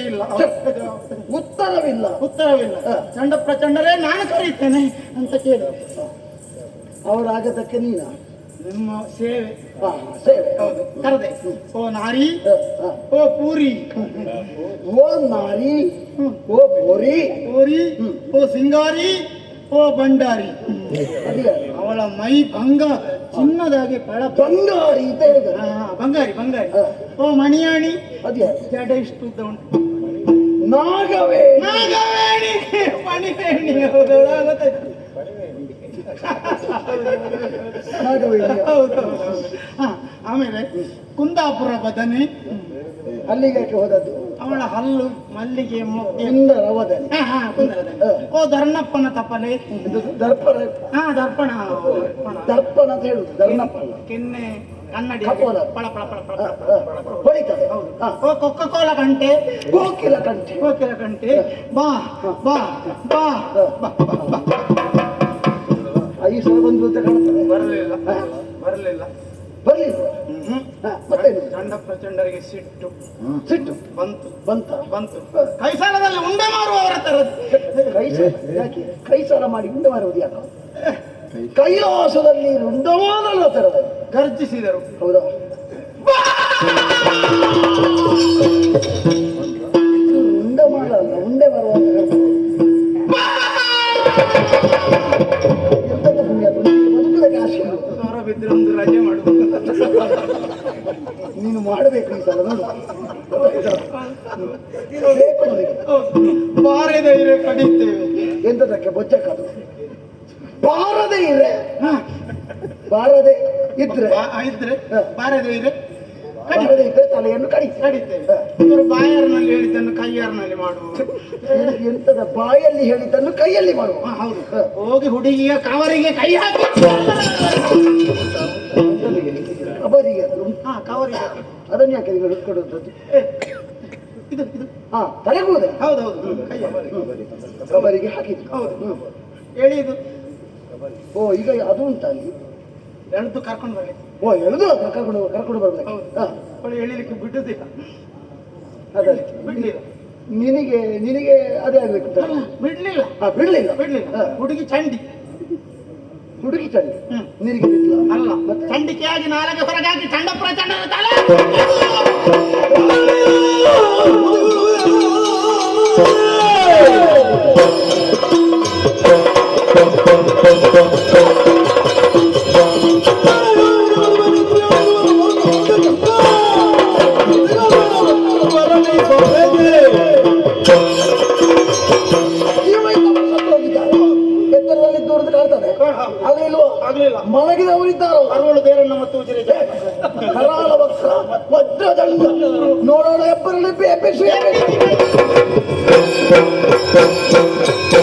ಇಲ್ಲ ಉತ್ತರವಿಲ್ಲ ಉತ್ತರವಿಲ್ಲ ಚಂಡ ಪ್ರಚಂಡರೇ ನಾನು ಕರೀತೇನೆ ಅಂತ ಕೇಳಿ ಅವರಾಗದಕ್ಕೆ ನೀನ ನಿಮ್ಮ ಸೇವೆ ಹಾ, ಸೇವೆ ಹೌದು ಕರೆದೆ ಓ ನಾರಿ ಹ, ಹ. ಓ ಪೂರಿ ಓ ನಾರಿ ಓ ಬೋರಿ ಪೂರಿ ಓ ಸಿಂಗಾರಿ ಓ ಭಂಡಾರಿ ಅದೇ ಅವಳ ಮೈ ಭಂಗ ಚಿನ್ನದಾಗಿ ಫಳ ಬಂಗಾರಿ ಅಂತ ಹೇಳಿದ್ದಾರೆ ಬಂಗಾರಿ ಬಂಗಾರಿ ಹ. ಓ ಮಣಿಯಾಣಿ. ಅದೇ ಜಡ ಇಷ್ಟು ಉದ್ದ ಉಂಟು. ನಾಗವೇ ನಾಗವೇಣಿ. ಮಣಿವೇಣಿ. ಹೌದು ಗೊತ್ತಾಯ್ತು. ನಾಗವೇ ಹೌದು ಹ, ಆಮೇಲೆ ಕುಂದಾಪುರ ಬದನೆ. ಅಲ್ಲಿಗೆ ಹೋದದ್ದು? ಅವಳ ಹಲ್ಲು ಮಲ್ಲಿಗೆ ಮೊಗ್ಗೆ ಹ, ಹ, ಕುಂದರದ. ಓ ಧರ್ಣಪ್ಪನ ತಪಲೆ ದರ್ಪಣ. ಹಾ ದರ್ಪಣ. ದರ್ಪಣ ಅಂತ ಹೇಳುದು ದರ್ಣಪ್ಪ. ಕೆನ್ನೆ ಕನ್ನಡಿ ಕಪೋಲ. ಪಳ ಪಳ ಪಳ ಪಳ ಹ, ಪಳ. ಹ. ಹೊಳಿತದೆ. ಹ. ಓ ಕೊಕ್ಕ ಕೋಲ ಗಂಟೆ. ಗೋಕಿಲ ಕಂಠಿ ಕೋಕಿಲ ಗಂಟೆ. ಬಾ ಬಾ ಬಾ. ಬಾ ಐದು ಸಲ ಬಂದು ಅಂತ ಕಾಣ್ತದೆ. ಬರಲಿಲ್ಲ. ಬರಲಿಲ್ಲ. ಬರ್ಲಿ ಹ, ಮತ್ತೇನು? ಚಂಡ ಪ್ರಚಂಡರಿಗೆ ಸಿಟ್ಟು. ಸಿಟ್ಟು? ಬಂತು. ಬಂತ? ಬಂತು. ಕೈ ಸಾಲದಲ್ಲಿ ಉಂಡೆ ಮಾರುವವರ ತರದ್ದು ಕೈಸಾಲ? ಯಾಕೆ? ಕೈ ಸಾಲ ಮಾಡಿ ಉಂಡೆ ಮಾರುವುದು ಯಾಕೆ? ಕೈಲಾಸದಲ್ಲಿ ರುಂಡಮಾನಲ್ಲ ತರದ ಗರ್ಜಿಸಿದರು. ಹೌದಾ? ಉಂಡೆ ಮಾಡಲ್ಲ ಉಂಡೆ ಬರುವ ಎಂತದ್ದು ಪುಣ್ಯ? ಅದು? ನಿನಗೆ ಬದುಕುವುದಕ್ಕೆ ಆಸೆ ಇಲ್ಲ. ಬಿದ್ದರೆ ಒಂದು ರಜೆ ಮಾಡು ನೀನು ಮಾಡಬೇಕು ಈ ಸಲ ನೋಡು. ಬಾರದ ಇರೆ ಕಡಿತೇವೆ ಎಂತದಕ್ಕೆ ಬೊಜ್ಜಕ್ಕದು ಬಾರದೆ ಇದ್ರೆ. ಬಾರದೆ ಇದ್ರೆ. ಇದ್ರೆ. ಬಾರದೆ ಇದೆ ಬಾರದೆ ಇದ್ರೆ ತಲೆಯನ್ನು ಕಡಿ. ಕಡಿತೇವೆ. ಇವರು ಬಾಯಾರಿನಲ್ಲಿ ಹೇಳಿದ್ದನ್ನು ಕೈಯಾರಿನಲ್ಲಿ ಮಾಡುವುದು ನಿನಗೆ ಎಂತದ ಬಾಯಲ್ಲಿ ಹೇಳಿದ್ದನ್ನು ಕೈಯಲ್ಲಿ ಮಾಡುವ. ಹೌದು. ಹೋಗಿ ಹುಡುಗಿಯ ಕವರಿಗೆ ಕೈ ಹಾಕಿ. ಕಬರಿಗೆ ಅದು. ಹಾ ಕವರಿಗೆ. ಅದನ್ನು ಯಾಕೆ ನೀವು ಹಿಡ್ಕೊಡುವಂಥದ್ದು ಏ, ಇದು ಇದು. ಹಾ ತಲೆಗೂದೆ ಹೌದು. ಹೌದು ಕೈಯ ಕಬರಿಗೆ ಹಾಕಿದ್ದು. ಹೌದು. ಎಳೆಯುದು ಓ ಈಗ ಅದು ಉಂಟಾ ಅಲ್ಲಿ? ಎಳೆದು ಕರ್ಕೊಂಡು ಬರಲಿ. ಓ ಎಳೆದು ಕರ್ಕೊಂಡು ಕರ್ಕೊಂಡು ಬರ್ಬೇಕು. ಅವಳು ಎಳಿಲಿಕ್ಕೆ ಬಿಡುದಿಲ್ಲ. ಅದೇ ಬಿಡಲಿಲ್ಲ ನಿನಗೆ ನಿನಗೆ ಅದೇ ಆಗ್ಬೇಕು ಬಿಡ್ಲಿಲ್ಲ. ಹಾ ಬಿಡ್ಲಿಲ್ಲ. ಬಿಡ್ಲಿಲ್ಲ. ಹುಡುಗಿ ಚಂಡಿ. ಹುಡುಗಿ ಚಂಡಿ. ನಿನಗೆ ಅಲ್ಲ ಚಂಡಿಕೆಯಾಗಿ ನಾಲ್ಕು ಹೊರಗಾಗಿ ಚಂಡ ಪ್ರಚಂಡ ತಲೆ. ಎತ್ತರದಲ್ಲಿ ದೂರದ ಕಾಣ್ತದೆ ಆದ್ರೆ ಇಲ್ವೋ? ಆಗ್ಲಿಲ್ಲ ಮಲಗಿದವರಿದ್ದಾರಲ್ಲ ಅರುಳು ದೇರನ್ನ ಮತ್ತು ಕರಾಳ ವಕ್ರ ವಜ್ರದಂಡ ನೋಡೋಣ ಎಬ್ಬರಲ್ಲಿ ಬೇಪಿಸಿ